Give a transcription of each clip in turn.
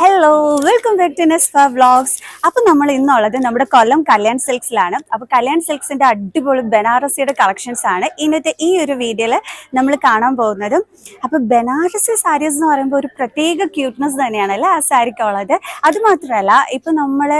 Hello welcome back to Nesfa vlogs അപ്പോൾ നമ്മൾ ഇന്നുള്ളത് നമ്മുടെ കൊല്ലം കല്യാൺ സിൽക്സിലാണ്. അപ്പോൾ കല്യാൺ സിൽക്സിന്റെ അടിപൊളി ബനാറസിയുടെ കളക്ഷൻസ് ആണ് ഇന്നത്തെ ഈ ഒരു വീഡിയോയിൽ നമ്മൾ കാണാൻ പോകുന്നത്. അപ്പോൾ ബനാറസി സാരീസ് എന്ന് പറയുമ്പോൾ ഒരു പ്രത്യേക ക്യൂട്ട്നെസ് തന്നെയാണല്ലേ ആ സാരിക്കുള്ളത് അതുമാത്രമല്ല ഇപ്പോൾ ഇപ്പം നമ്മൾ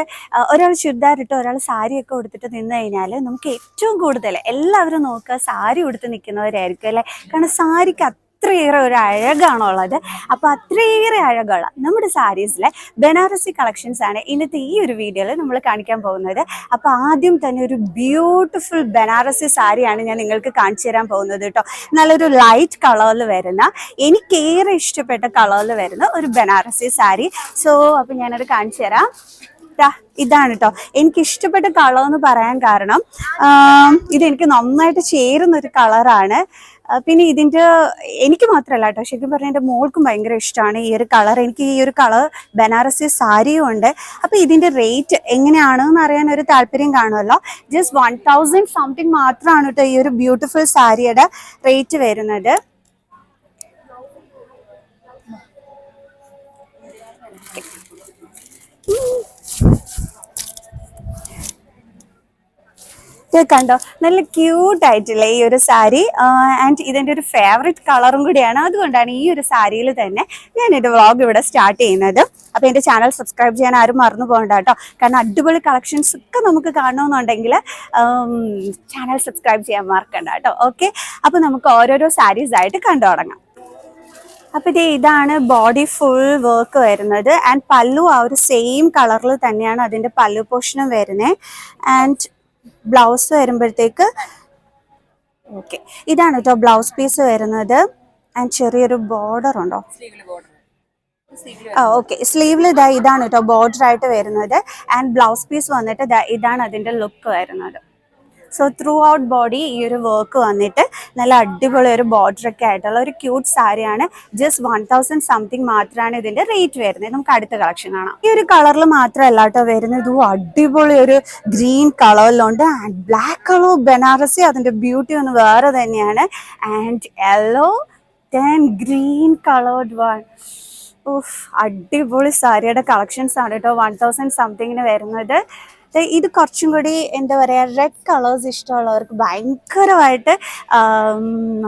ഒരാൾ ചുരിദാറിട്ട് ഒരാൾ സാരിയൊക്കെ ഉടുത്തിട്ട് നിന്ന് കഴിഞ്ഞാൽ നമുക്ക് ഏറ്റവും കൂടുതൽ എല്ലാവരും നോക്കുക സാരി ഉടുത്ത് നിൽക്കുന്നവരായിരിക്കും അല്ലേ? കാരണം സാരിക്ക് അത്രയേറെ ഒരു അഴകാണുള്ളത് അപ്പൊ അത്രയേറെ അഴകുള്ള നമ്മുടെ സാരീസിലെ ബനാറസി കളക്ഷൻസ് ആണ് ഇന്നത്തെ ഈ ഒരു വീഡിയോയിൽ നമ്മൾ കാണിക്കാൻ പോകുന്നത്. അപ്പൊ ആദ്യം തന്നെ ഒരു ബ്യൂട്ടിഫുൾ ബനാറസി സാരിയാണ് ഞാൻ നിങ്ങൾക്ക് കാണിച്ചു തരാൻ പോകുന്നത് കേട്ടോ. നല്ലൊരു ലൈറ്റ് കളറിൽ വരുന്ന എനിക്കേറെ ഇഷ്ടപ്പെട്ട കളറിൽ വരുന്ന ഒരു ബനാറസി സാരി. സോ അപ്പൊ ഞാനത് കാണിച്ചു തരാം. ഇതാണ് കേട്ടോ എനിക്ക് ഇഷ്ടപ്പെട്ട കളർ എന്ന് പറയാൻ കാരണം ഇത് എനിക്ക് നന്നായിട്ട് ചേരുന്ന ഒരു കളറാണ് പിന്നെ ഇതിന്റെ എനിക്ക് മാത്രമല്ല കേട്ടോ ശരിക്കും പറഞ്ഞാൽ എന്റെ മോൾക്കും ഭയങ്കര ഇഷ്ടമാണ് ഈ ഒരു കളർ. എനിക്ക് ഈ ഒരു കളർ ബനാറസി സാരിയും ഉണ്ട്. അപ്പോൾ ഇതിന്റെ റേറ്റ് എങ്ങനെയാണ് എന്ന് അറിയാൻ ഒരു താല്പര്യം കാണുമല്ലോ. ജസ്റ്റ് വൺ തൗസൻഡ് സംതിങ് മാത്രമാണ് കേട്ടോ ഈ ഒരു ബ്യൂട്ടിഫുൾ സാരിയുടെ റേറ്റ് വരുന്നത്. ഇത് കണ്ടോ? നല്ല ക്യൂട്ട് ആയിട്ടില്ലേ ഈ ഒരു സാരി. ആൻഡ് ഇതിന്റെ ഒരു ഫേവറേറ്റ് കളറും കൂടിയാണ്. അതുകൊണ്ടാണ് ഈ ഒരു സാരിയിൽ തന്നെ ഞാൻ എന്റെ വ്ളോഗ് ഇവിടെ സ്റ്റാർട്ട് ചെയ്യുന്നത്. അപ്പോൾ എന്റെ ചാനൽ സബ്സ്ക്രൈബ് ചെയ്യാൻ ആരും മറന്നു പോകണ്ട കേട്ടോ. കാരണം അടിപൊളി കളക്ഷൻസ് ഒക്കെ നമുക്ക് കാണണമെന്നുണ്ടെങ്കിൽ ചാനൽ സബ്സ്ക്രൈബ് ചെയ്യാൻ മറക്കണ്ട കേട്ടോ. ഓക്കെ അപ്പോൾ നമുക്ക് ഓരോരോ സാരീസ് ആയിട്ട് കണ്ടു തുടങ്ങാം. അപ്പം ഇതേ ഇതാണ് ബോഡി ഫുൾ വർക്ക് വരുന്നത്. ആൻഡ് പല്ലു ആ ഒരു സെയിം കളറിൽ തന്നെയാണ് അതിന്റെ പല്ലു പോഷനും വരുന്നത് ആൻഡ് ബ്ലൗസ് വരുമ്പോഴത്തേക്ക് ഓക്കെ. ഇതാണ് കേട്ടോ ബ്ലൗസ് പീസ് വരുന്നത്. ആൻഡ് ചെറിയൊരു ബോർഡർ ഉണ്ടോ? ആ ഓക്കെ. സ്ലീവിൽ ഇതാ ഇതാണ് കേട്ടോ ബോർഡർ ആയിട്ട് വരുന്നത്. ആൻഡ് ബ്ലൗസ് പീസ് വന്നിട്ട് ഇതാണ് അതിന്റെ ലുക്ക് വരുന്നത്. സോ ത്രൂ ഔട്ട് ബോഡി ഈ ഒരു വർക്ക് വന്നിട്ട് നല്ല അടിപൊളി ഒരു ബോർഡറൊക്കെ ആയിട്ടുള്ള ഒരു ക്യൂട്ട് സാരിയാണ് ജസ്റ്റ് വൺ തൗസൻഡ് സംതിങ് മാത്രമാണ് ഇതിന്റെ റേറ്റ് വരുന്നത്. നമുക്ക് അടുത്ത കളക്ഷൻ കാണാം. ഈ ഒരു കളറിൽ മാത്രമല്ല കേട്ടോ വരുന്നത്. അടിപൊളി ഒരു ഗ്രീൻ കളറിലുണ്ട് ആൻഡ് ബ്ലാക്ക് കളർ ബനാറസി അതിന്റെ ബ്യൂട്ടി ഒന്ന് വേറെ തന്നെയാണ്. And yellow then green coloured one ഉഫ് അടിപൊളി സാരിയുടെ കളക്ഷൻസ് ആണ് കേട്ടോ. വൺ തൗസൻഡ് സംതിങ്ങിന് വരുന്നത്. ഇത് കുറച്ചും കൂടി എന്താ പറയുക റെഡ് കളേഴ്സ് ഇഷ്ടമുള്ളവർക്ക് ഭയങ്കരമായിട്ട്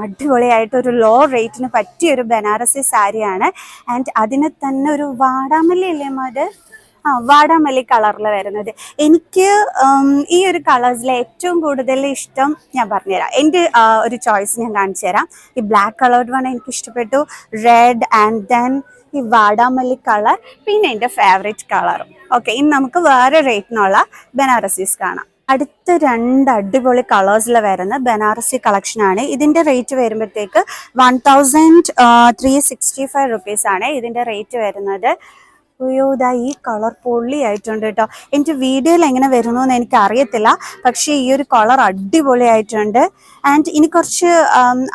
അടിപൊളിയായിട്ട് ഒരു ലോ റേറ്റിന് പറ്റിയ ഒരു ബനാറസി സാരിയാണ്. ആൻഡ് അതിന് തന്നെ ഒരു വാടാമല്ലി അല്ലേ അത് ആ വാടാമല്ലി കളറിൽ വരുന്നത്. എനിക്ക് ഈ ഒരു കളേഴ്സിലെ ഏറ്റവും കൂടുതൽ ഇഷ്ടം ഞാൻ പറഞ്ഞുതരാം. എന്റെ ഒരു ചോയ്സ് ഞാൻ കാണിച്ചു തരാം ഈ ബ്ലാക്ക് കളേർഡ് വൺ എനിക്ക് ഇഷ്ടപ്പെട്ടു. റെഡ് ആൻഡ് ദെൻ ഈ വാടാമല്ലി കളർ പിന്നെ എന്റെ ഫേവറേറ്റ് കളറും ഓക്കെ ഇനി നമുക്ക് വേറെ റേറ്റിനുള്ള ബനാറസീസ് കാണാം. അടുത്ത രണ്ട് അടിപൊളി കളേഴ്സിൽ വരുന്ന ബനാറസി കളക്ഷനാണ് ഇതിന്റെ റേറ്റ് വരുമ്പോഴത്തേക്ക് one thousand three sixty five റുപ്പീസാണ് ഇതിന്റെ റേറ്റ് വരുന്നത്. അയ്യോ ഇതാ ഈ കളർ പൊള്ളിയായിട്ടുണ്ട് കേട്ടോ. എന്റെ വീഡിയോയിൽ എങ്ങനെ വരുന്നു എന്ന് എനിക്ക് അറിയത്തില്ല പക്ഷേ ഈ ഒരു കളർ അടിപൊളിയായിട്ടുണ്ട്. ആൻഡ് ഇനി കുറച്ച്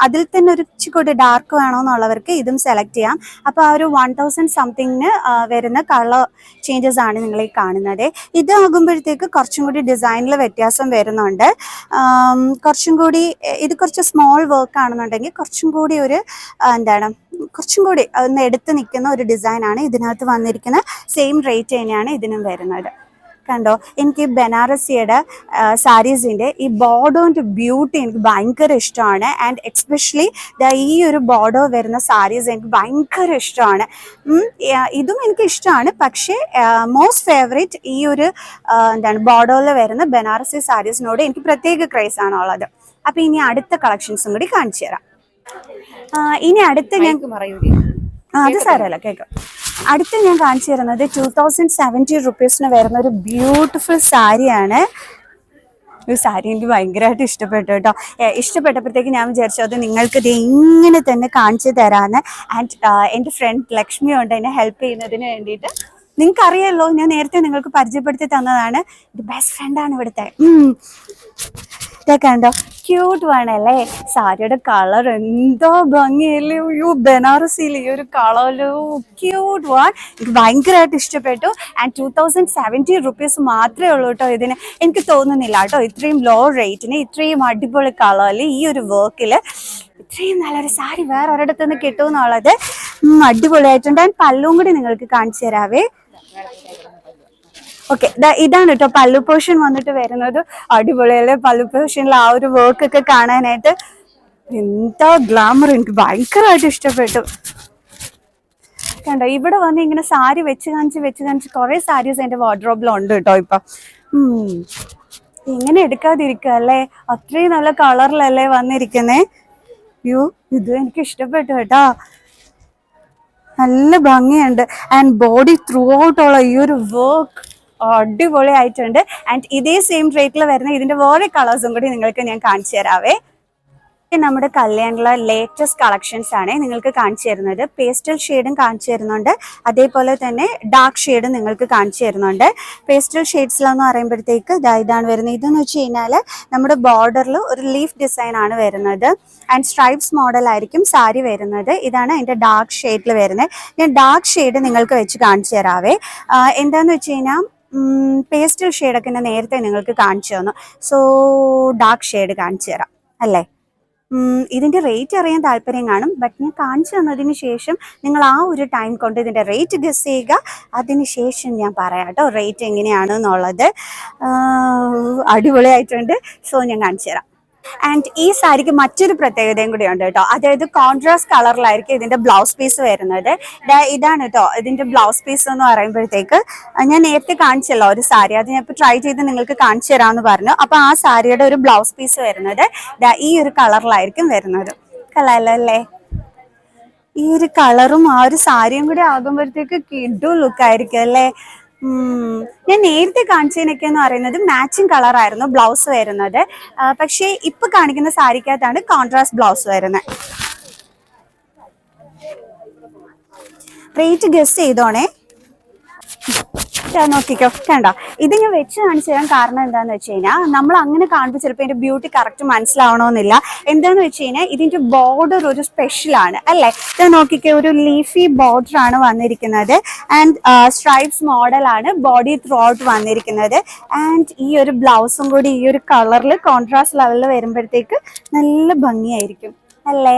അതിൽ തന്നെ ഒരു ഇച്ചിക്കൂടി ഡാർക്ക് വേണമെന്നുള്ളവർക്ക് ഇതും സെലക്ട് ചെയ്യാം. അപ്പോൾ ആ ഒരു വൺ തൗസൻഡ് സംതിങ്ങിന് വരുന്ന കളർ ചേഞ്ചസ് ആണ് നിങ്ങൾ ഈ കാണുന്നത്. ഇതാകുമ്പോഴത്തേക്ക് കുറച്ചും കൂടി ഡിസൈനിൽ വ്യത്യാസം വരുന്നുണ്ട്. കുറച്ചും കൂടി ഇത് കുറച്ച് സ്മോൾ വർക്ക് ആണെന്നുണ്ടെങ്കിൽ കുറച്ചും കൂടി ഒരു എന്താണ് കുറച്ചും കൂടി ഒന്ന് എടുത്ത് നിൽക്കുന്ന ഒരു ഡിസൈനാണ് ഇതിനകത്ത് വന്നിരിക്കുന്ന സെയിം റേറ്റ് തന്നെയാണ് ഇതിനും വരുന്നത്. കണ്ടോ? എനിക്ക് ബനാറസിയുടെ സാരീസിന്റെ ഈ ബോർഡോന്റെ ബ്യൂട്ടി എനിക്ക് ഭയങ്കര ഇഷ്ടമാണ്. ആൻഡ് എക്സ്പെഷ്യലി ഈ ഒരു ബോർഡോ വരുന്ന സാരീസ് എനിക്ക് ഭയങ്കര ഇഷ്ടമാണ്. ഇതും എനിക്ക് ഇഷ്ടമാണ്. പക്ഷേ മോസ്റ്റ് ഫേവറേറ്റ് ഈ ഒരു എന്താണ് ബോർഡോയിൽ വരുന്ന ബനാറസി സാരീസിനോട് എനിക്ക് പ്രത്യേക ക്രൈസ് ആണുള്ളത്. അപ്പോൾ ഇനി അടുത്ത കളക്ഷൻസും കൂടി കാണിച്ചു തരാം. ഇനി അടുത്ത ഞാൻ അത് സാരല്ല കേൾക്കാം അടുത്ത് ഞാൻ കാണിച്ചു തരുന്നത് ടൂ തൗസൻഡ് സെവന്റി റുപ്പീസിന് വരുന്ന ഒരു ബ്യൂട്ടിഫുൾ സാരിയാണ്. ഈ സാരി എനിക്ക് ഭയങ്കരമായിട്ട് ഇഷ്ടപ്പെട്ടു കേട്ടോ. ഇഷ്ടപ്പെട്ടപ്പോഴത്തേക്ക് ഞാൻ വിചാരിച്ചു അത് നിങ്ങൾക്ക് ഇത് ഇങ്ങനെ തന്നെ കാണിച്ചു തരാമെന്ന് ആൻഡ് എന്റെ ഫ്രണ്ട് ലക്ഷ്മി ഉണ്ട് എന്നെ ഹെൽപ്പ് ചെയ്യുന്നതിന് വേണ്ടിയിട്ട്. നിങ്ങൾക്ക് അറിയാലോ ഞാൻ നേരത്തെ നിങ്ങൾക്ക് പരിചയപ്പെടുത്തി തന്നതാണ്. ഇത് ബെസ്റ്റ് ഫ്രണ്ടാണ് ഇവിടുത്തെ. ഇതൊക്കെ കണ്ടോ? ക്യൂട്ട് വേണല്ലേ? സാരിയുടെ കളർ എന്തോ ഭംഗിയല്ലേ? അയ്യോ ബനാറസിയിൽ ഈ ഒരു കളറിലോ ക്യൂട്ട് വൺ എനിക്ക് ഭയങ്കരമായിട്ട് ഇഷ്ടപ്പെട്ടു. And two thousand seventy rupees മാത്രമേ ഉള്ളൂ കേട്ടോ ഇതിന്. എനിക്ക് തോന്നുന്നില്ല കേട്ടോ ഇത്രയും ലോ റേറ്റിന് ഇത്രയും അടിപൊളി കളറിൽ ഈ ഒരു വർക്കിൽ ഇത്രയും നല്ലൊരു സാരി വേറെ ഒരിടത്തു നിന്ന് കിട്ടുമെന്നുള്ളത് അടിപൊളിയായിട്ടുണ്ട്. ആൻഡ് പല്ലും കൂടി നിങ്ങൾക്ക് കാണിച്ചു തരാവേ. ഓക്കെ ഇതാണ് കേട്ടോ പല്ലു പോർഷൻ വന്നിട്ട് വരുന്നത്. അടിപൊളിയല്ലേ? പല്ലു പോർഷനിൽ ആ ഒരു വർക്ക് ഒക്കെ കാണാനായിട്ട്. എന്താ ഗ്ലാമർ എനിക്ക് ഭയങ്കരമായിട്ട് ഇഷ്ടപ്പെട്ടു. കണ്ടോ ഇവിടെ വന്ന് ഇങ്ങനെ സാരി വെച്ച് കാണിച്ച് വെച്ച് കാണിച്ച് കുറെ സാരീസ് എന്റെ വാർഡ്രോബിലുണ്ട് കേട്ടോ ഇപ്പൊ. ഇങ്ങനെ എടുക്കാതിരിക്കുക അല്ലേ? അത്രയും നല്ല കളറിലല്ലേ വന്നിരിക്കുന്നേ? യു ഇത് എനിക്ക് ഇഷ്ടപ്പെട്ടു കേട്ടോ. നല്ല ഭംഗിയുണ്ട്. ആൻഡ് ബോഡി ത്രൂ ഔട്ടുള്ള ഈ ഒരു വർക്ക് അടിപൊളി ആയിട്ടുണ്ട് ആൻഡ് ഇതേ സെയിം റേറ്റിൽ വരുന്ന ഇതിന്റെ വേറെ കളേഴ്സും കൂടി നിങ്ങൾക്ക് ഞാൻ കാണിച്ചു തരാവേ. നമ്മുടെ കല്യാണിലെ ലേറ്റസ്റ്റ് കളക്ഷൻസ് ആണ്. നിങ്ങൾക്ക് കാണിച്ചു തരുന്നത്. പേസ്റ്റൽ ഷെയ്ഡും കാണിച്ചു തരുന്നുണ്ട്. അതേപോലെ തന്നെ ഡാർക്ക് ഷെയ്ഡും നിങ്ങൾക്ക് കാണിച്ചു തരുന്നുണ്ട്. പേസ്റ്റൽ ഷെയ്ഡ്സിലെന്ന് പറയുമ്പോഴത്തേക്ക് ഇതാണ് വരുന്നത്. ഇതെന്ന് വെച്ച് കഴിഞ്ഞാൽ നമ്മുടെ ബോർഡറിൽ ഒരു ലീഫ് ഡിസൈൻ ആണ് വരുന്നത്. ആൻഡ് സ്ട്രൈപ്സ് മോഡൽ ആയിരിക്കും സാരി വരുന്നത്. ഇതാണ് അതിന്റെ ഡാർക്ക് ഷെയ്ഡിൽ വരുന്നത്. ഞാൻ ഡാർക്ക് ഷെയ്ഡ് നിങ്ങൾക്ക് വെച്ച് കാണിച്ചു തരാവേ. എന്താന്ന് വെച്ച് കഴിഞ്ഞാൽ പേസ്റ്റൽ ഷെയ്ഡൊക്കെ ഞാൻ നേരത്തെ നിങ്ങൾക്ക് കാണിച്ചു തന്നു. സോ ഡാർക്ക് ഷെയ്ഡ് കാണിച്ചു തരാം അല്ലേ? ഇതിന്റെ റേറ്റ് അറിയാൻ താല്പര്യം കാണും. ബട്ട് ഞാൻ കാണിച്ചു തന്നതിന് ശേഷം നിങ്ങൾ ആ ഒരു ടൈം കൊണ്ട് ഇതിന്റെ റേറ്റ് ഗസ് ചെയ്യുക. അതിന് ശേഷം ഞാൻ പറയാം കേട്ടോ റേറ്റ് എങ്ങനെയാണ് എന്നുള്ളത്. അടിപൊളിയായിട്ടുണ്ട്. സോ ഞാൻ കാണിച്ചു തരാം. ആൻഡ് ഈ സാരിക്ക് മറ്റൊരു പ്രത്യേകതയും കൂടി ഉണ്ട് കേട്ടോ. അതായത് കോൺട്രാസ്റ്റ് കളറിലായിരിക്കും ഇതിന്റെ ബ്ലൗസ് പീസ് വരുന്നത്. ഇതാണ് കേട്ടോ. ഇതിന്റെ ബ്ലൗസ് പീസ് എന്ന് പറയുമ്പോഴത്തേക്ക് ഞാൻ നേരത്തെ കാണിച്ചല്ലോ ഒരു സാരി. അത് ഞാൻ ഇപ്പൊ ട്രൈ ചെയ്ത് നിങ്ങൾക്ക് കാണിച്ചു തരാമെന്ന് പറഞ്ഞു. അപ്പൊ ആ സാരിയുടെ ഒരു ബ്ലൗസ് പീസ് വരുന്നത് ഈ ഒരു കളറിലായിരിക്കും വരുന്നത്. കളല്ലേ ഈ ഒരു കളറും ആ ഒരു സാരിയും കൂടി ആകുമ്പോഴത്തേക്ക് കിഡു ലുക്ക് ആയിരിക്കും അല്ലേ. ഞാൻ നേരത്തെ കാണിച്ചതിനൊക്കെ എന്ന് പറയുന്നത് മാച്ചിങ് കളർ ആയിരുന്നു ബ്ലൗസ് വരുന്നത്. പക്ഷേ ഇപ്പൊ കാണിക്കുന്ന സാരിക്കകത്താണ് കോൺട്രാസ്റ്റ് ബ്ലൗസ് വരുന്നത്. റേറ്റ് ഗസ്റ്റ് ചെയ്തോണേ. ദാ നോക്കിക്കോ കണ്ടോ? ഇത് ഞാൻ വെച്ച് കാണിച്ചു തരാൻ കാരണം എന്താന്ന് വെച്ച് കഴിഞ്ഞാൽ നമ്മൾ അങ്ങനെ കാണുമ്പോൾ ചിലപ്പോൾ ഇതിന്റെ ബ്യൂട്ടി കറക്റ്റ് മനസ്സിലാവണമെന്നില്ല എന്താന്ന് വെച്ച് കഴിഞ്ഞാൽ ഇതിന്റെ ബോർഡർ ഒരു സ്പെഷ്യലാണ് അല്ലേ? ഇത് നോക്കിക്കോ ഒരു ലീഫി ബോർഡർ ആണ് വന്നിരിക്കുന്നത്. ആൻഡ് സ്ട്രൈപ്സ് മോഡലാണ് ബോഡി ത്രൂ വന്നിരിക്കുന്നത്. ആൻഡ് ഈ ഒരു ബ്ലൗസും കൂടി ഈ ഒരു കളറിൽ കോൺട്രാസ്റ്റ് ലെവലിൽ വരുമ്പോഴത്തേക്ക് നല്ല ഭംഗിയായിരിക്കും അല്ലേ?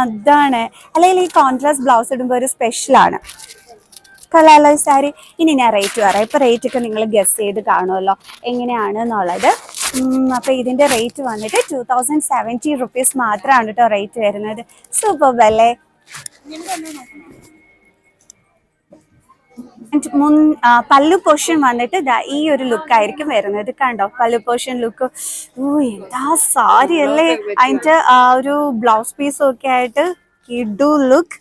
അതാണ്. അല്ലെങ്കിൽ ഈ കോൺട്രാസ്റ്റ് ബ്ലൗസ് ഇടുമ്പോൾ ഒരു സ്പെഷ്യൽ കൊള്ളാലോ സാരി. ഇനി ഞാൻ റേറ്റ് പറയാം. ഇപ്പൊ റേറ്റ് ഒക്കെ നിങ്ങൾ ഗസ് ചെയ്ത് കാണുമല്ലോ. എങ്ങനെയാണ് എന്നുള്ളത് അപ്പൊ ഇതിന്റെ റേറ്റ് വന്നിട്ട് ടൂ തൗസൻഡ് സെവന്റി റുപ്പീസ് മാത്രമാണ് കേട്ടോ റേറ്റ് വരുന്നത്. സൂപ്പർ അല്ലേ? മുൻ പല്ലു പോർഷൻ വന്നിട്ട് ഈ ഒരു ലുക്ക് ആയിരിക്കും വരുന്നത് കണ്ടോ? പല്ലു പോർഷൻ ലുക്ക് ഓ എന്താ സാരി അല്ലേ അതിന്റെ ആ ഒരു ബ്ലൗസ് പീസും ഒക്കെ ആയിട്ട് കിഡു ലുക്ക്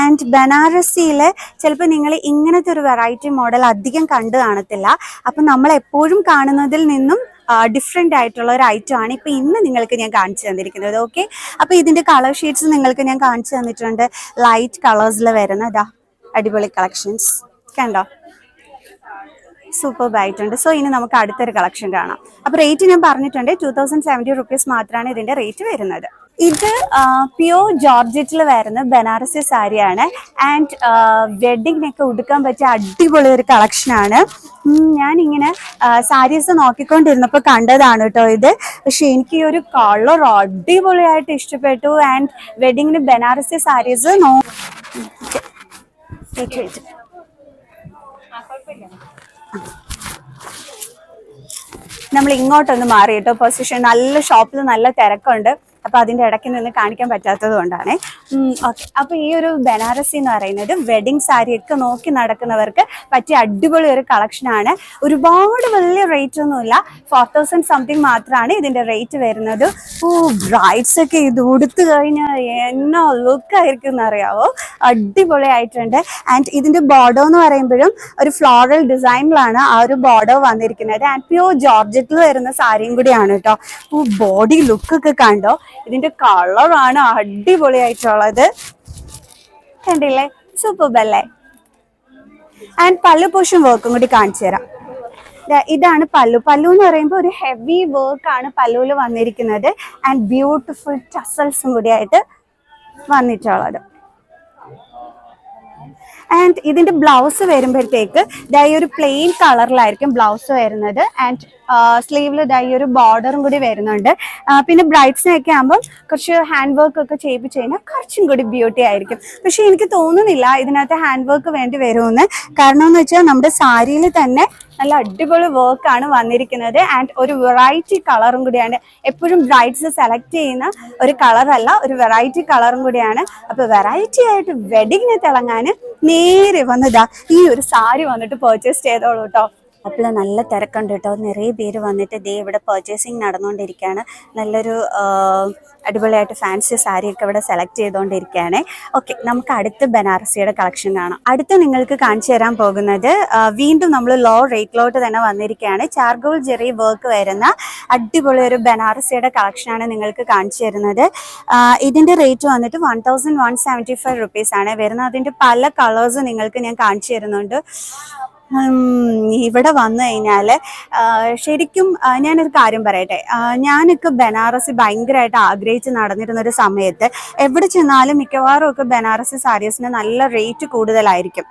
ആൻഡ് ബനാറസിയിൽ ചിലപ്പോൾ നിങ്ങൾ ഇങ്ങനത്തെ ഒരു വെറൈറ്റി മോഡൽ അധികം കണ്ടു കാണത്തില്ല. അപ്പം നമ്മൾ എപ്പോഴും കാണുന്നതിൽ നിന്നും ഡിഫറെന്റ് ആയിട്ടുള്ള ഒരു ഐറ്റം ആണ് ഇപ്പം ഇന്ന് നിങ്ങൾക്ക് ഞാൻ കാണിച്ചു തന്നിരിക്കുന്നത്. ഓക്കെ അപ്പോൾ ഇതിന്റെ കളർ ഷീറ്റ്സ് നിങ്ങൾക്ക് ഞാൻ കാണിച്ചു തന്നിട്ടുണ്ട്. ലൈറ്റ് കളേഴ്സിൽ വരുന്നതാ അടിപൊളി കളക്ഷൻസ് കണ്ടോ? സൂപ്പർ ആയിട്ടുണ്ട്. സോ ഇനി നമുക്ക് അടുത്തൊരു കളക്ഷൻ കാണാം. അപ്പോൾ റേറ്റ് ഞാൻ പറഞ്ഞിട്ടുണ്ട്. ടു തൗസൻഡ് സെവന്റി റുപ്പീസ് മാത്രമാണ് ഇതിന്റെ റേറ്റ് വരുന്നത്. ഇത് പ്യൂർ ജോർജറ്റിൽ വരുന്ന ബനാറസി സാരിയാണ്. ആൻഡ് വെഡിങ്ങിനൊക്കെ ഉടുക്കാൻ പറ്റിയ അടിപൊളി ഒരു കളക്ഷനാണ്. ഞാനിങ്ങനെ സാരീസ് നോക്കിക്കൊണ്ടിരുന്നപ്പോൾ കണ്ടതാണ് കേട്ടോ ഇത്. പക്ഷെ എനിക്ക് ഈ ഒരു കളർ അടിപൊളിയായിട്ട് ഇഷ്ടപ്പെട്ടു. ആൻഡ് വെഡിങ്ങിന് ബനാറസി സാരീസ് നോ നമ്മൾ ഇങ്ങോട്ടൊന്ന് മാറി കേട്ടോ. പൊസിഷൻ നല്ല ഷോപ്പിൽ നല്ല തിരക്കുണ്ട്. അപ്പൊ അതിന്റെ ഇടയ്ക്ക് നിന്ന് കാണിക്കാൻ പറ്റാത്തത് കൊണ്ടാണ്. ഓക്കെ. അപ്പൊ ഈ ഒരു ബനാറസി എന്ന് പറയുന്നത് വെഡിങ് സാരി ഒക്കെ നോക്കി നടക്കുന്നവർക്ക് പറ്റിയ അടിപൊളി ഒരു കളക്ഷൻ ആണ്. ഒരുപാട് വലിയ റേറ്റ് ഒന്നുമില്ല ഫോർ തൗസൻഡ് സംതിങ് മാത്രമാണ് ഇതിന്റെ റേറ്റ് വരുന്നത്. ഓ ബ്രൈഡ്സ് ഒക്കെ ഇത് ഉടുത്തു കഴിഞ്ഞാൽ എന്നോ ലുക്ക് ആയിരിക്കും എന്നറിയാവോ? അടിപൊളിയായിട്ടുണ്ട്. ആൻഡ് ഇതിന്റെ ബോർഡോ എന്ന് പറയുമ്പോഴും ഒരു ഫ്ലോറൽ ഡിസൈനിലാണ് ആ ഒരു ബോർഡോ വന്നിരിക്കുന്നത്. ആൻഡ് പ്യൂർ ജോർജറ്റിൽ വരുന്ന സാരിയും കൂടിയാണ് കേട്ടോ. ഓ ബോഡി ലുക്ക് ഒക്കെ കണ്ടോ? ഇതിന്റെ കളറാണ് അടിപൊളിയായിട്ടുള്ളത്. കണ്ടില്ലേ? സൂപ്പർ അല്ലേ? ആൻഡ് പല്ലു പോഷൻ വർക്കും കൂടി കാണിച്ചു തരാം. ഇതാണ് പല്ലു. പല്ലു എന്ന് പറയുമ്പോൾ ഒരു ഹെവി വർക്ക് ആണ് പല്ലുവിൽ വന്നിരിക്കുന്നത്. ആൻഡ് ബ്യൂട്ടിഫുൾ ടസൽസും കൂടി ആയിട്ട് വന്നിട്ടുള്ളത്. ആൻഡ് ഇതിന്റെ ബ്ലൗസ് വരുമ്പോഴത്തേക്ക് ഈ ഒരു പ്ലെയിൻ കളറിലായിരിക്കും ബ്ലൗസ് വരുന്നത്. ആൻഡ് സ്ലീവിൽ ഇതാ ഒരു ബോർഡറും കൂടി വരുന്നുണ്ട്. പിന്നെ ബ്രൈഡ്സിനൊക്കെ ആകുമ്പോൾ കുറച്ച് ഹാൻഡ് വർക്ക് ഒക്കെ ചെയ്യിപ്പിച്ച് കഴിഞ്ഞാൽ കുറച്ചും കൂടി ബ്യൂട്ടി ആയിരിക്കും. പക്ഷെ എനിക്ക് തോന്നുന്നില്ല ഇതിനകത്ത് ഹാൻഡ് വർക്ക് വേണ്ടി വരുമെന്ന്. കാരണം എന്ന് വെച്ചാൽ നമ്മുടെ സാരിയിൽ തന്നെ നല്ല അടിപൊളി വർക്കാണ് വന്നിരിക്കുന്നത്. ആൻഡ് ഒരു വെറൈറ്റി കളറും കൂടിയാണ്. എപ്പോഴും ബ്രൈഡ്സ് സെലക്ട് ചെയ്യുന്ന ഒരു കളറല്ല ഒരു വെറൈറ്റി കളറും കൂടിയാണ്. അപ്പൊ വെറൈറ്റി ആയിട്ട് വെഡിങ്ങിന് തിളങ്ങാൻ നേരെ വന്നതാ ഈ ഒരു സാരി വന്നിട്ട് പർച്ചേസ് ചെയ്തോളൂ കേട്ടോ അപ്പോൾ നല്ല തിരക്കുണ്ട് കേട്ടോ. നിറയെ പേര് വന്നിട്ട് ദേ ഇവിടെ പർച്ചേസിങ് നടന്നുകൊണ്ടിരിക്കുകയാണ്. നല്ലൊരു അടിപൊളിയായിട്ട് ഫാൻസി സാരിയൊക്കെ ഇവിടെ സെലക്ട് ചെയ്തുകൊണ്ടിരിക്കുകയാണ്. ഓക്കെ നമുക്ക് അടുത്ത ബനാറസിയുടെ കളക്ഷൻ കാണാം. അടുത്ത് നിങ്ങൾക്ക് കാണിച്ചു തരാൻ പോകുന്നത് വീണ്ടും നമ്മൾ ലോ റേറ്റിലോട്ട് തന്നെ വന്നിരിക്കുകയാണ്. ചാർഗോൾ ജെറി വർക്ക് വരുന്ന അടിപൊളി ഒരു ബനാറസിയുടെ കളക്ഷനാണ് നിങ്ങൾക്ക് കാണിച്ചു തരുന്നത്. ഇതിന്റെ റേറ്റ് വന്നിട്ട് one thousand one seventy five rupees ആണ്. വരുന്നത് അതിന്റെ പല കളേഴ്സ് നിങ്ങൾക്ക് ഞാൻ കാണിച്ചു തരുന്നുണ്ട്. ഇവിടെ വന്നു കഴിഞ്ഞാൽ ശരിക്കും ഞാനൊരു കാര്യം പറയട്ടെ. ഞാനൊക്കെ ബനാറസി ഭയങ്കരമായിട്ട് ആഗ്രഹിച്ച് നടന്നിരുന്ന ഒരു സമയത്ത് എവിടെ ചെന്നാലും മിക്കവാറും ഒക്കെ ബനാറസി സാരീസിന് നല്ല റേറ്റ് കൂടുതലായിരിക്കും.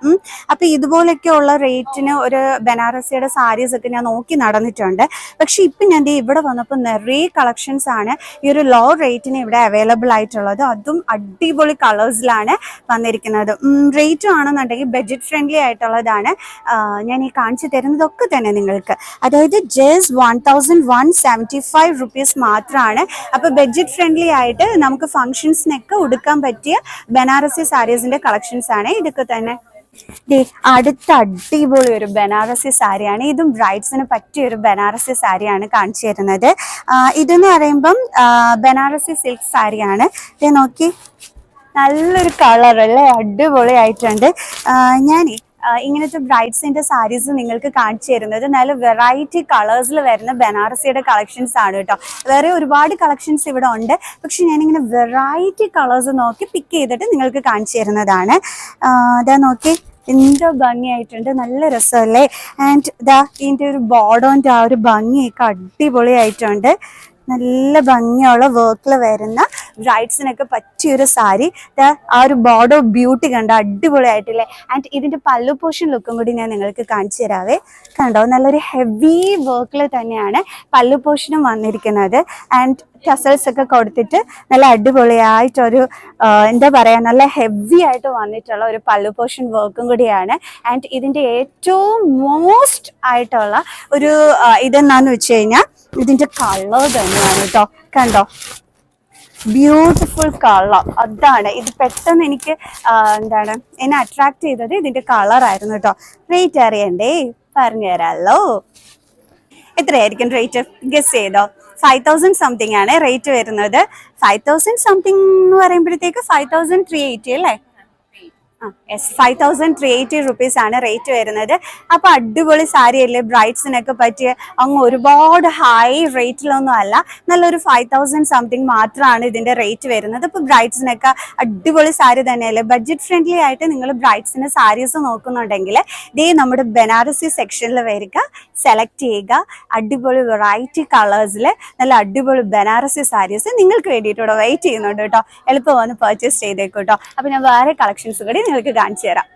അപ്പം ഇതുപോലെയൊക്കെ ഉള്ള റേറ്റിന് ഒരു ബനാറസിയുടെ സാരീസ് ഒക്കെ ഞാൻ നോക്കി നടന്നിട്ടുണ്ട്. പക്ഷെ ഇപ്പം ഞാൻ ഇവിടെ വന്നപ്പോൾ നിറയെ കളക്ഷൻസ് ആണ് ഈ ഒരു ലോ റേറ്റിന് ഇവിടെ അവൈലബിൾ ആയിട്ടുള്ളത്. അതും അടിപൊളി കളേഴ്സിലാണ് വന്നിരിക്കുന്നത്. റേറ്റും ആണെന്നുണ്ടെങ്കിൽ ബഡ്ജറ്റ് ഫ്രണ്ട്ലി ആയിട്ടുള്ളതാണ്. ഞാൻ ഈ കാണിച്ചു തരുന്നതൊക്കെ തന്നെ നിങ്ങൾക്ക്. അതായത് just one thousand one seventy five rupees മാത്രമാണ് അപ്പോൾ ബഡ്ജറ്റ് ഫ്രണ്ട്ലി ആയിട്ട് നമുക്ക് ഫംഗ്ഷൻസിനൊക്കെ ഉടുക്കാൻ പറ്റിയ ബനാറസി സാരീസിന്റെ കളക്ഷൻസ് ആണ് ഇതൊക്കെ തന്നെ. അടുത്ത അടിപൊളി ഒരു ബനാറസി സാരിയാണ്. ഇതും ബ്രൈഡ്സിന് പറ്റിയ ഒരു ബനാറസി സാരിയാണ് കാണിച്ചു തരുന്നത്. ഇതെന്ന് പറയുമ്പം ബനാറസി സിൽക്ക് സാരിയാണ്. ഇത് നോക്കി. നല്ലൊരു കളർ അല്ലേ? അടിപൊളിയായിട്ടുണ്ട്. ഞാൻ ഇങ്ങനത്തെ ബ്രൈഡ്സിന്റെ സാരീസ് നിങ്ങൾക്ക് കാണിച്ചു തരുന്നത്. നല്ല വെറൈറ്റി കളേഴ്സിൽ വരുന്ന ബനാറസിയുടെ കളക്ഷൻസ് ആണ് കേട്ടോ. വേറെ ഒരുപാട് കളക്ഷൻസ് ഇവിടെ ഉണ്ട്. പക്ഷെ ഞാനിങ്ങനെ വെറൈറ്റി കളേഴ്സ് നോക്കി പിക്ക് ചെയ്തിട്ട് നിങ്ങൾക്ക് കാണിച്ചു തരുന്നതാണ്. അതാ നോക്കി. എന്തോ ഭംഗിയായിട്ടുണ്ട്. നല്ല രസമല്ലേ? ആൻഡ് ദാ ഇതിന്റെ ഒരു ബോർഡോന്റെ ആ ഒരു ഭംഗിയൊക്കെ അടിപൊളിയായിട്ടുണ്ട്. നല്ല ഭംഗിയുള്ള വർക്കിൽ വരുന്ന ബ്രൈഡ്സിനൊക്കെ പറ്റിയൊരു സാരി. ആ ഒരു ബോർഡർ ബ്യൂട്ടി കണ്ട? അടിപൊളിയായിട്ടില്ലേ? ആൻഡ് ഇതിന്റെ പല്ലു പോർഷൻ ലുക്കും കൂടി ഞാൻ നിങ്ങൾക്ക് കാണിച്ചു തരാവേ. കണ്ടോ? നല്ലൊരു ഹെവി വർക്കിൽ തന്നെയാണ് പല്ലു പോർഷനും വന്നിരിക്കുന്നത്. ആൻഡ് ടസൽസ് ഒക്കെ കൊടുത്തിട്ട് നല്ല അടിപൊളിയായിട്ടൊരു എന്താ പറയാ നല്ല ഹെവി ആയിട്ട് വന്നിട്ടുള്ള ഒരു പല്ലു പോർഷൻ വർക്കും കൂടിയാണ്. ആൻഡ് ഇതിന്റെ ഏറ്റവും മോസ്റ്റ് ആയിട്ടുള്ള ഒരു ഇതെന്നാന്ന് വെച്ച് കഴിഞ്ഞാൽ ഇതിന്റെ കളർ തന്നെയാണ് കേട്ടോ കണ്ടോ? ബ്യൂട്ടിഫുൾ കളർ അതാണ്. ഇത് പെട്ടെന്ന് എനിക്ക് എന്താണ് എന്നെ അട്രാക്ട് ചെയ്തത് ഇതിന്റെ കളർ ആയിരുന്നു കേട്ടോ റേറ്റ് അറിയണ്ടേ? പറഞ്ഞു തരാമല്ലോ എത്രയായിരിക്കും റേറ്റ് ഗസ് ചെയ്തോ. ഫൈവ് തൗസൻഡ് സംതിങ് ആണ് റേറ്റ് വരുന്നത്. ഫൈവ് തൗസൻഡ് സംതിങ് എന്ന് പറയുമ്പോഴത്തേക്ക് ഫൈവ് തൗസൻഡ് ത്രീ എയ്റ്റി അല്ലേ? Five thousand three eighty rupees ആണ് റേറ്റ് വരുന്നത്. അപ്പൊ അടിപൊളി സാരി അല്ലേ? ബ്രൈഡ്സിനൊക്കെ പറ്റിയ അങ്ങ് ഒരുപാട് ഹൈ റേറ്റിലൊന്നും അല്ല. നല്ലൊരു ഫൈവ് തൗസൻഡ് സംതിങ് മാത്രമാണ് ഇതിന്റെ റേറ്റ് വരുന്നത്. അപ്പൊ ബ്രൈഡ്സിനൊക്കെ അടിപൊളി സാരി തന്നെയല്ലേ? ബഡ്ജറ്റ് ഫ്രണ്ട്ലി ആയിട്ട് നിങ്ങൾ ബ്രൈഡ്സിന് സാരീസ് നോക്കുന്നുണ്ടെങ്കിൽ ദേ നമ്മുടെ ബനാറസി സെക്ഷനിൽ വരിക സെലക്ട് ചെയ്യുക അടിപൊളി വെറൈറ്റി കളേഴ്സിൽ നല്ല അടിപൊളി ബനാറസി സാരീസ് നിങ്ങൾക്ക് വേണ്ടിയിട്ട് ഇവിടെ വെയിറ്റ് ചെയ്യുന്നുണ്ട് കേട്ടോ. എളുപ്പം വന്ന് പർച്ചേസ് ചെയ്തേക്കും കേട്ടോ. അപ്പൊ ഞാൻ വേറെ കളക്ഷൻസ് കൂടി നിങ്ങൾക്ക് കാണിച്ചു തരാം.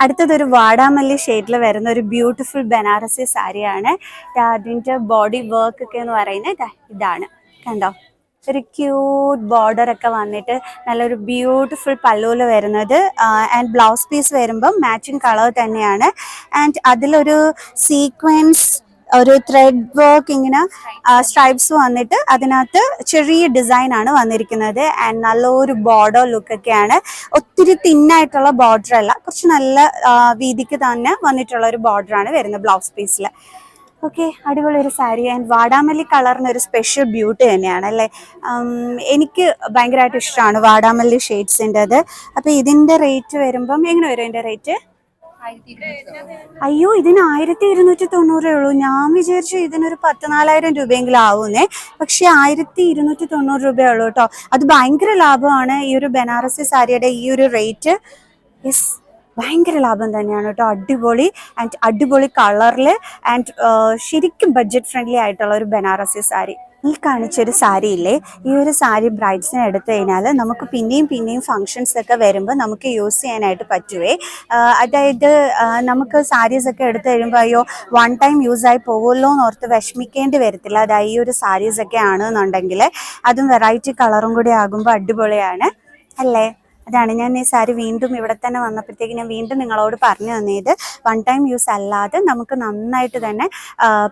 അടുത്തത് ഒരു വാടാമല്ലി ഷെയ്ഡിൽ വരുന്ന ഒരു ബ്യൂട്ടിഫുൾ ബനാറസി സാരിയാണ്. അതിന്റെ ബോഡി വർക്ക് ഒക്കെ എന്ന് പറയുന്നത് ഇതാണ്. കണ്ടോ? ഒരു ക്യൂട്ട് ബോർഡർ ഒക്കെ വന്നിട്ട് നല്ലൊരു ബ്യൂട്ടിഫുൾ പല്ലുവിൽ വരുന്നത്. ആൻഡ് ബ്ലൗസ് പീസ് വരുമ്പം മാച്ചിങ് കളർ തന്നെയാണ്. ആൻഡ് അതിലൊരു സീക്വൻസ് ഒരു ത്രെഡ് വർക്ക് ഇങ്ങനെ സ്ട്രൈപ്സ് വന്നിട്ട് അതിനകത്ത് ചെറിയ ഡിസൈൻ ആണ് വന്നിരിക്കുന്നത്. ആൻഡ് നല്ലൊരു ബോർഡർ ലുക്കൊക്കെയാണ് ഒത്തിരി തിന്നായിട്ടുള്ള ബോർഡർ അല്ല. കുറച്ച് നല്ല വീതിക്ക് തന്നെ വന്നിട്ടുള്ള ഒരു ബോർഡറാണ് വരുന്നത് ബ്ലൗസ് പീസിൽ ഓക്കെ അടിപൊളി ഒരു സാരി ആൻഡ് വാടാമല്ലി കളറിന് ഒരു സ്പെഷ്യൽ ബ്യൂട്ടി തന്നെയാണ് അല്ലേ? എനിക്ക് ഭയങ്കരമായിട്ട് ഇഷ്ടമാണ് വാടാമല്ലി ഷെയ്ഡ്സിന്റെത് അപ്പോൾ ഇതിന്റെ റേറ്റ് വരുമ്പം എങ്ങനെ വരും ഇതിന്റെ റേറ്റ് അയ്യോ ഇതിന് ആയിരത്തി ഇരുന്നൂറ്റി തൊണ്ണൂറേ ഉള്ളൂ. ഞാൻ വിചാരിച്ചു ഇതിനൊരു പത്ത് നാലായിരം രൂപയെങ്കിലും ആവുന്നേ പക്ഷെ ആയിരത്തി ഇരുന്നൂറ്റി തൊണ്ണൂറ് രൂപയേ ഉള്ളൂ കേട്ടോ. അത് ഭയങ്കര ലാഭമാണ്. ഈ ഒരു ബനാറസി സാരിയുടെ ഈ ഒരു റേറ്റ്. യെസ് ഭയങ്കര ലാഭം തന്നെയാണ് കേട്ടോ. അടിപൊളി ആൻഡ് അടിപൊളി കളറിൽ ആൻഡ് ശരിക്കും ബഡ്ജറ്റ് ഫ്രണ്ട്ലി ആയിട്ടുള്ള ഒരു ബനാറസി സാരി. ഈ കാണിച്ചൊരു സാരി ഇല്ലേ? ഈ ഒരു സാരി ബ്രൈഡ്സിന് എടുത്തു കഴിഞ്ഞാൽ നമുക്ക് പിന്നെയും പിന്നെയും ഫങ്ഷൻസ് ഒക്കെ വരുമ്പോൾ നമുക്ക് യൂസ് ചെയ്യാനായിട്ട് പറ്റുവേ. അതായത് നമുക്ക് സാരീസ് ഒക്കെ എടുത്തു കഴിയുമ്പോൾ അയ്യോ വൺ ടൈം യൂസ് ആയി പോകുമല്ലോ എന്ന് ഓർത്ത് വിഷമിക്കേണ്ടി വരത്തില്ല. അതായത് ഈ ഒരു സാരീസ് ഒക്കെ ആണെന്നുണ്ടെങ്കിൽ അതും വെറൈറ്റി കളറും കൂടി ആകുമ്പോൾ അടിപൊളിയാണ്. അല്ലേ? അതാണ്. ഞാൻ ഈ സാരി വീണ്ടും ഇവിടെ തന്നെ വന്നപ്പോഴത്തേക്ക് ഞാൻ വീണ്ടും നിങ്ങളോട് പറഞ്ഞു തന്നത് വൺ ടൈം യൂസ് അല്ലാതെ നമുക്ക് നന്നായിട്ട് തന്നെ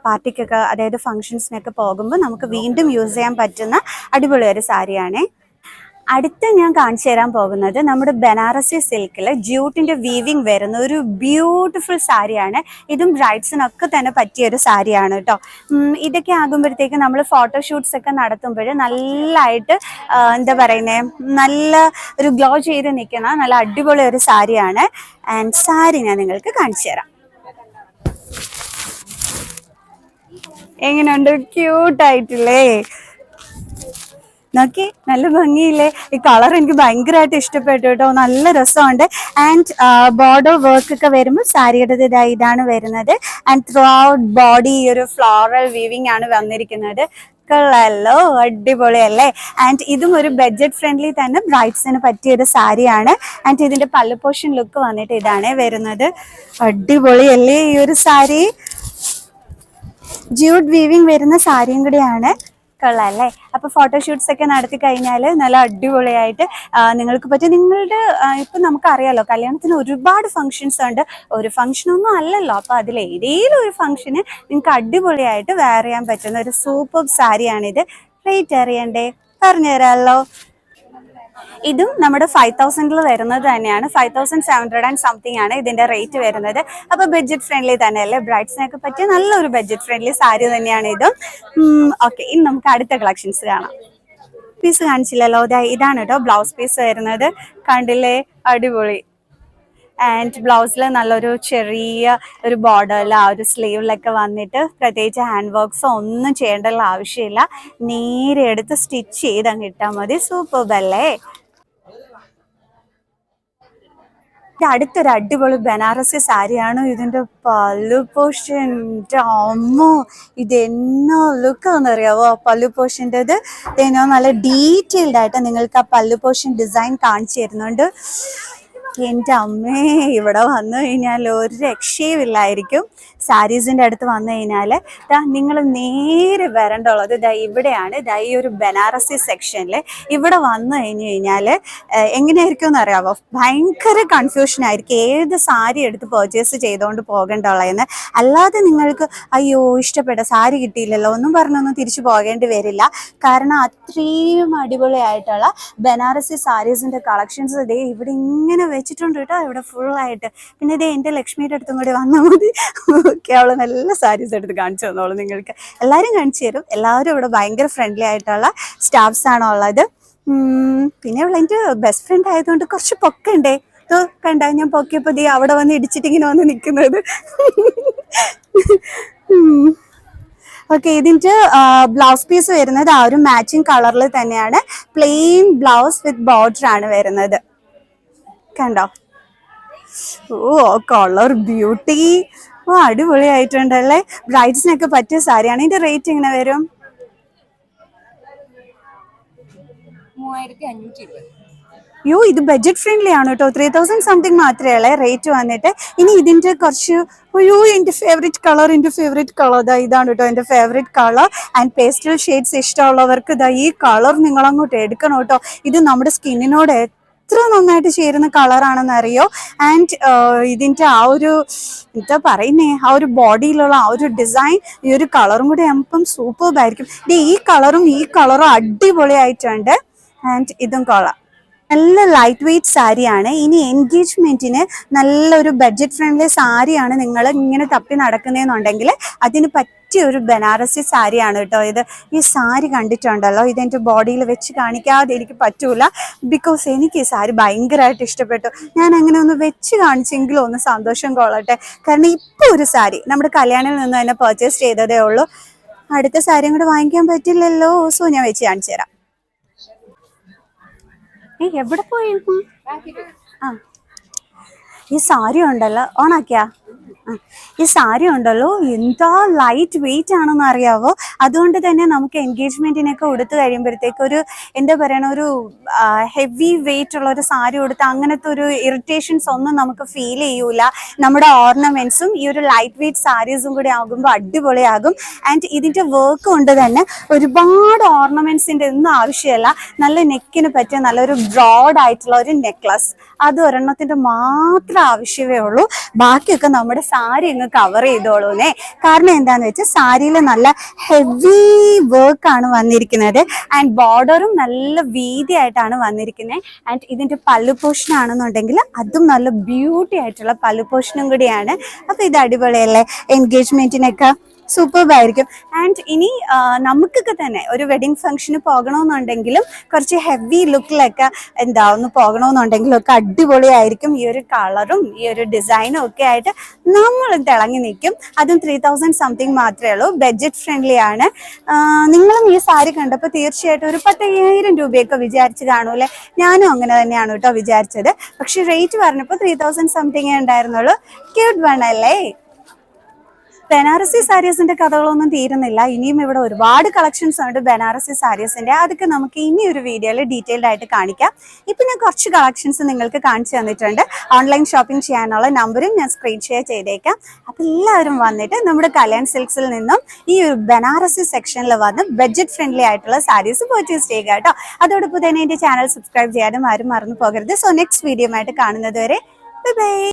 പാർട്ടിക്കൊക്കെ അതായത് ഫംഗ്ഷൻസിനൊക്കെ പോകുമ്പോൾ നമുക്ക് വീണ്ടും യൂസ് ചെയ്യാൻ പറ്റുന്ന അടിപൊളി ഒരു സാരിയാണേ. അടുത്ത ഞാൻ കാണിച്ചു തരാൻ പോകുന്നത് നമ്മുടെ ബനാറസി സിൽക്കിൽ ജ്യൂട്ടിന്റെ വീവിംഗ് വരുന്ന ഒരു ബ്യൂട്ടിഫുൾ സാരിയാണ്. ഇതും ബ്രൈഡ്സിനൊക്കെ തന്നെ പറ്റിയ ഒരു സാരിയാണ് കേട്ടോ ഇതൊക്കെ ആകുമ്പോഴത്തേക്ക് നമ്മൾ ഫോട്ടോഷൂട്ട്സ് ഒക്കെ നടത്തുമ്പോൾ നല്ലതായിട്ട് എന്താ പറയുന്നത് നല്ല ഒരു ഗ്ലോ ചെയ്ത് നിൽക്കുന്ന നല്ല അടിപൊളി ഒരു സാരിയാണ്. ആൻഡ് സാരി ഞാൻ നിങ്ങൾക്ക് കാണിച്ചു തരാം. എങ്ങനെയുണ്ട്? ക്യൂട്ടായിട്ടില്ലേ നോക്കി? നല്ല ഭംഗിയില്ലേ? ഈ കളർ എനിക്ക് ഭയങ്കരമായിട്ട് ഇഷ്ടപ്പെട്ടു കേട്ടോ. നല്ല രസമുണ്ട്. ആൻഡ് ബോർഡർ വർക്ക് ഒക്കെ വരുമ്പോൾ സാരിയുടെ ഇതാ ഇതാണ് വരുന്നത്. ആൻഡ് ത്രൂ ഔട്ട് ബോഡി ഈ ഒരു ഫ്ലോറൽ വീവിംഗ് ആണ് വന്നിരിക്കുന്നത്. കൊള്ളാലോ അടിപൊളിയല്ലേ? ആൻഡ് ഇതും ഒരു ബഡ്ജറ്റ് ഫ്രണ്ട്ലി തന്നെ ബ്രൈറ്റ്സിന് പറ്റിയ ഒരു സാരിയാണ് ആൻഡ് ഇതിന്റെ പല്ലു പോർഷൻ ലുക്ക് വന്നിട്ട് ഇതാണ് വരുന്നത്. അടിപൊളിയല്ലേ ഈ ഒരു സാരി ജ്യൂഡ് വീവിംഗ് വരുന്ന സാരിയും കൂടിയാണ്. കൊള്ളാം അല്ലേ അപ്പൊ ഫോട്ടോഷൂട്ട്സ് ഒക്കെ നടത്തി കഴിഞ്ഞാൽ നല്ല അടിപൊളിയായിട്ട് നിങ്ങൾക്ക് പറ്റും നിങ്ങളുടെ ഇപ്പൊ നമുക്ക് നമുക്കറിയാലോ കല്യാണത്തിന് ഒരുപാട് ഫങ്ഷൻസ് ഉണ്ട്. ഒരു ഫംഗ്ഷൻ ഒന്നും അല്ലല്ലോ അപ്പൊ അതിൽ ഏതെങ്കിലും ഒരു ഫംഗ്ഷന് നിങ്ങൾക്ക് അടിപൊളിയായിട്ട് വെയർ ചെയ്യാൻ പറ്റുന്ന ഒരു സൂപ്പർ സാരിയാണിത്. റേറ്റ് അറിയണ്ടേ? പറഞ്ഞുതരാമല്ലോ ഇതും നമ്മുടെ ഫൈവ് തൗസൻഡിൽ വരുന്നത് തന്നെയാണ്. Five thousand seven hundred and something ആണ് ഇതിന്റെ റേറ്റ് വരുന്നത്. അപ്പൊ ബഡ്ജറ്റ് ഫ്രണ്ട്ലി തന്നെയല്ലേ ബ്രൈഡ്സിനൊക്കെ പറ്റിയ നല്ലൊരു ബഡ്ജറ്റ് ഫ്രണ്ട്ലി സാരി തന്നെയാണ് ഇതും. ഓക്കെ ഇനി നമുക്ക് അടുത്ത കളക്ഷൻസ് കാണാം. പീസ് കാണിച്ചില്ലല്ലോ. ഇതാണ് കേട്ടോ ബ്ലൗസ് പീസ് വരുന്നത്. കണ്ടില്ലേ? അടിപൊളി. ആൻഡ് ബ്ലൗസിൽ നല്ലൊരു ചെറിയ ഒരു ബോർഡറിൽ ആ ഒരു സ്ലീവിലൊക്കെ വന്നിട്ട് പ്രത്യേകിച്ച് ഹാൻഡ് വർക്ക്സോ ഒന്നും ചെയ്യേണ്ട ആവശ്യമില്ല. നേരെ എടുത്ത് സ്റ്റിച്ച് ചെയ്ത് അങ്ങ് ഇട്ടാൽ മതി. സൂപ്പർ അല്ലേ ഇത് അടുത്തൊരു അടിപൊളി ബനാറസി സാരിയാണ് ഇതിന്റെ പല്ലു പോഷന്റെ അമ്മോ ഇതെന്നോ അറിയാവോ പല്ലു പോഷന്റെത്? എന്നോ നല്ല ഡീറ്റെയിൽഡ് ആയിട്ട് നിങ്ങൾക്ക് ആ പല്ലു പോഷൻ ഡിസൈൻ കാണിച്ചു തരുന്നുണ്ട്. എന്റെ അമ്മേ ഇവിടെ വന്നു കഴിഞ്ഞാൽ ഒരു രക്ഷയുമില്ലായിരിക്കും. സാരീസിന്റെ അടുത്ത് വന്നു കഴിഞ്ഞാൽ ദാ നിങ്ങൾ നേരെ വരണ്ടുള്ളത് ദാ ഇവിടെയാണ്. ദാ ഈ ഒരു ബനാറസി സെക്ഷനിൽ ഇവിടെ വന്നു കഴിഞ്ഞു കഴിഞ്ഞാൽ എങ്ങനെയായിരിക്കും എന്ന് അറിയാമോ ഭയങ്കര കൺഫ്യൂഷൻ ആയിരിക്കും. ഏത് സാരി എടുത്ത് പർച്ചേസ് ചെയ്തുകൊണ്ട് പോകേണ്ടുള്ളതെന്ന്. അല്ലാതെ നിങ്ങൾക്ക് അയ്യോ ഇഷ്ടപ്പെട്ട സാരി കിട്ടിയില്ലല്ലോ ഒന്നും പറഞ്ഞൊന്നും തിരിച്ചു പോകേണ്ടി വരില്ല. കാരണം അത്രയും അടിപൊളിയായിട്ടുള്ള ബനാറസി സാരീസിന്റെ കളക്ഷൻസ് ഇതേ ഇവിടെ ഇങ്ങനെ വെച്ചിട്ടുണ്ട് കേട്ടോ. ഇവിടെ ഫുൾ ആയിട്ട്. പിന്നെ ഇതേ എന്റെ ലക്ഷ്മിയുടെ അടുത്തും കൂടി വന്നാൽ മതി. ഓക്കെ അവൾ നല്ല സാരീസ് എടുത്ത് കാണിച്ചു തന്നോളൂ നിങ്ങൾക്ക്. എല്ലാവരും കാണിച്ചു തരും. എല്ലാവരും ഇവിടെ ഭയങ്കര ഫ്രണ്ട്ലി ആയിട്ടുള്ള സ്റ്റാഫ്സ് ആണോ ഉള്ളത്. പിന്നെ അവൾ എന്റെ ബെസ്റ്റ് ഫ്രണ്ട് ആയതുകൊണ്ട് കുറച്ച് പൊക്കണ്ടേ? കണ്ട ഞാൻ പൊക്കിയപ്പോ ദീ അവിടെ വന്ന് ഇടിച്ചിട്ട് ഇങ്ങനെ വന്ന് നിൽക്കുന്നത് ഓക്കെ ഇതിന്റെ ബ്ലൗസ് പീസ് വരുന്നത് ആ ഒരു മാച്ചിങ് കളറിൽ തന്നെയാണ്. പ്ലെയിൻ ബ്ലൗസ് വിത്ത് ബോർഡർ ആണ് വരുന്നത്. കണ്ടോ? ഓ കളർ ബ്യൂട്ടി ഓ അടിപൊളിയായിട്ടുണ്ടല്ലേ? ബ്രൈഡ്സിനൊക്കെ പറ്റിയ സാരിയാണ്. ഇതിന്റെ റേറ്റ് എങ്ങനെ വരും? മൂവായിരത്തി അഞ്ഞൂറ്റി ഇരുപത് യോ ഇത് ബഡ്ജറ്റ് ഫ്രണ്ട്ലി ആണ് കേട്ടോ. ത്രീ തൗസൻഡ് സംതിങ് മാത്രമേ ഉള്ളേ റേറ്റ് വന്നിട്ട്. ഇനി ഇതിന്റെ കുറച്ച് അയ്യോ എന്റെ ഫേവറേറ്റ് കളർ എന്റെ ഫേവറേറ്റ് കളർ ഇതാ ഇതാണ് കേട്ടോ എന്റെ favourite colour and pastel shades ഇഷ്ടമുള്ളവർക്ക് ഇതാ ഈ കളർ നിങ്ങൾ അങ്ങോട്ട് എടുക്കണം കേട്ടോ. ഇത് നമ്മുടെ സ്കിന്നിനോട് എത്ര നന്നായിട്ട് ചേരുന്ന കളറാണെന്ന് അറിയോ ആൻഡ് ഇതിന്റെ ആ ഒരു എന്താ പറയുന്നേ? ആ ഒരു ബോഡിയിലുള്ള ആ ഒരു ഡിസൈൻ ഈ ഒരു കളറും കൂടി ആകുമ്പം സൂപ്പർബ് ആയിരിക്കും. ഈ കളറും ഈ കളറും അടിപൊളിയായിട്ടുണ്ട്. ആൻഡ് ഇതും കൊള്ളാം. നല്ല ലൈറ്റ് വെയിറ്റ് സാരിയാണ്. ഇനി എൻഗേജ്മെന്റിന് നല്ലൊരു ബഡ്ജറ്റ് ഫ്രണ്ട്ലി സാരിയാണ് നിങ്ങൾ ഇങ്ങനെ തപ്പി നടക്കുന്നതെന്നുണ്ടെങ്കിൽ അതിന് പറ്റിയ ഒരു ബനാറസി സാരിയാണ് കേട്ടോ ഇത്. ഈ സാരി കണ്ടിട്ടുണ്ടല്ലോ ഇതെന്റെ ബോഡിയിൽ വെച്ച് കാണിക്കാതെ എനിക്ക് പറ്റൂല. ബിക്കോസ് എനിക്ക് ഈ സാരി ഭയങ്കരമായിട്ട് ഇഷ്ടപ്പെട്ടു. ഞാൻ അങ്ങനെ ഒന്ന് വെച്ച് കാണിച്ചെങ്കിലും ഒന്ന് സന്തോഷം കൊള്ളട്ടെ. കാരണം ഇപ്പോൾ ഒരു സാരി നമ്മുടെ കല്യാണിൽ നിന്ന് തന്നെ പർച്ചേസ് ചെയ്തതേ ഉള്ളൂ. അടുത്ത സാരിയും കൂടെ വാങ്ങിക്കാൻ പറ്റില്ലല്ലോ. സോ ഞാൻ വെച്ച് കാണിച്ചു തരാം. എവിടെ പോയിരുന്നു ആ. ഈ സാരി ഉണ്ടല്ലോ ഓണാക്കിയാ? ഈ സാരി ഉണ്ടല്ലോ എന്താ ലൈറ്റ് വെയിറ്റ് ആണെന്ന് അറിയാവോ? അതുകൊണ്ട് തന്നെ നമുക്ക് എൻഗേജ്മെന്റിനൊക്കെ ഉടുത്ത് കഴിയുമ്പോഴത്തേക്ക് ഒരു എന്താ പറയണ ഒരു ഹെവി വെയിറ്റ് ഉള്ള ഒരു സാരി ഉടുത്ത് അങ്ങനത്തെ ഒരു ഇറിറ്റേഷൻസ് ഒന്നും നമുക്ക് ഫീൽ ചെയ്യൂല. നമ്മുടെ ഓർണമെന്റ്സും ഈ ഒരു ലൈറ്റ് വെയിറ്റ് സാരീസും കൂടി ആകുമ്പോൾ അടിപൊളിയാകും. ആൻഡ് ഇതിന്റെ വർക്ക് കൊണ്ട് തന്നെ ഒരുപാട് ഓർണമെന്റ്സിന്റെ ഒന്നും ആവശ്യമല്ല. നല്ല നെക്കിന് പറ്റിയ നല്ലൊരു ബ്രോഡ് ആയിട്ടുള്ള ഒരു നെക്ലസ് അത് ഒരെണ്ണത്തിന്റെ മാത്രം ആവശ്യമേ ഉള്ളൂ. ബാക്കിയൊക്കെ നമ്മുടെ സാരി അങ്ങ് കവർ ചെയ്തോളൂന്നേ. കാരണം എന്താന്ന് വെച്ചാൽ സാരിയിൽ നല്ല ഹെവി വർക്ക് ആണ് വന്നിരിക്കുന്നത്. ആൻഡ് ബോർഡറും നല്ല വീതി ആയിട്ടാണ് വന്നിരിക്കുന്നത് ആൻഡ് ഇതിന്റെ പല്ലു പോഷൻ ആണെന്നുണ്ടെങ്കിൽ അതും നല്ല ബ്യൂട്ടി ആയിട്ടുള്ള പല്ലു പോഷനും കൂടിയാണ്. അപ്പൊ ഇത് അടിപൊളിയല്ലേ? എൻഗേജ്മെന്റിനൊക്കെ സൂപ്പർബ് ആയിരിക്കും. ആൻഡ് ഇനി നമുക്കൊക്കെ തന്നെ ഒരു വെഡിങ് ഫംഗ്ഷന് പോകണമെന്നുണ്ടെങ്കിലും കുറച്ച് ഹെവി ലുക്കിലൊക്കെ എന്താ ഒന്ന് പോകണമെന്നുണ്ടെങ്കിലും ഒക്കെ അടിപൊളിയായിരിക്കും. ഈ ഒരു കളറും ഈ ഒരു ഡിസൈനും ഒക്കെ ആയിട്ട് നമ്മൾ തിളങ്ങി നിൽക്കും. അതും ത്രീ തൗസൻഡ് സംതിങ് മാത്രമേ ഉള്ളൂ. ബഡ്ജറ്റ് ഫ്രണ്ട്ലി ആണ്. നിങ്ങളും ഈ സാരി കണ്ടപ്പോൾ തീർച്ചയായിട്ടും ഒരു പത്തയ്യായിരം രൂപയൊക്കെ വിചാരിച്ച് കാണൂലേ ഞാനും അങ്ങനെ തന്നെയാണ് കേട്ടോ വിചാരിച്ചത്. പക്ഷെ റേറ്റ് പറഞ്ഞപ്പോൾ ത്രീ തൗസൻഡ് സംതിങ് ഉണ്ടായിരുന്നുള്ളൂ. ക്യൂട്ട് വൺ അല്ലേ? ബനാറസി സാരീസിന്റെ കഥകളൊന്നും തീരുന്നില്ല. ഇനിയും ഇവിടെ ഒരുപാട് കളക്ഷൻസ് ഉണ്ട് ബനാറസി സാരീസിന്റെ. അതൊക്കെ നമുക്ക് ഇനി ഒരു വീഡിയോയിൽ ഡീറ്റെയിൽഡ് ആയിട്ട് കാണിക്കാം. ഇപ്പൊ ഞാൻ കുറച്ച് കളക്ഷൻസ് നിങ്ങൾക്ക് കാണിച്ചു തന്നിട്ടുണ്ട്. ഓൺലൈൻ ഷോപ്പിംഗ് ചെയ്യാനുള്ള നമ്പറും ഞാൻ സ്ക്രീൻ ഷെയർ ചെയ്തേക്കാം. അപ്പൊ എല്ലാവരും വന്നിട്ട് നമ്മുടെ കല്യാൺ സിൽക്സിൽ നിന്നും ഈ ഒരു ബനാറസി സെക്ഷനിൽ വന്ന് ബഡ്ജറ്റ് ഫ്രണ്ട്ലി ആയിട്ടുള്ള സാരീസ് പർച്ചേസ് ചെയ്യുക കേട്ടോ. അതോടൊപ്പം തന്നെ എന്റെ ചാനൽ സബ്സ്ക്രൈബ് ചെയ്യാനും ആരും മറന്നു പോകരുത്. സോ നെക്സ്റ്റ് വീഡിയോ ആയിട്ട് കാണുന്നത് വരെ ബൈ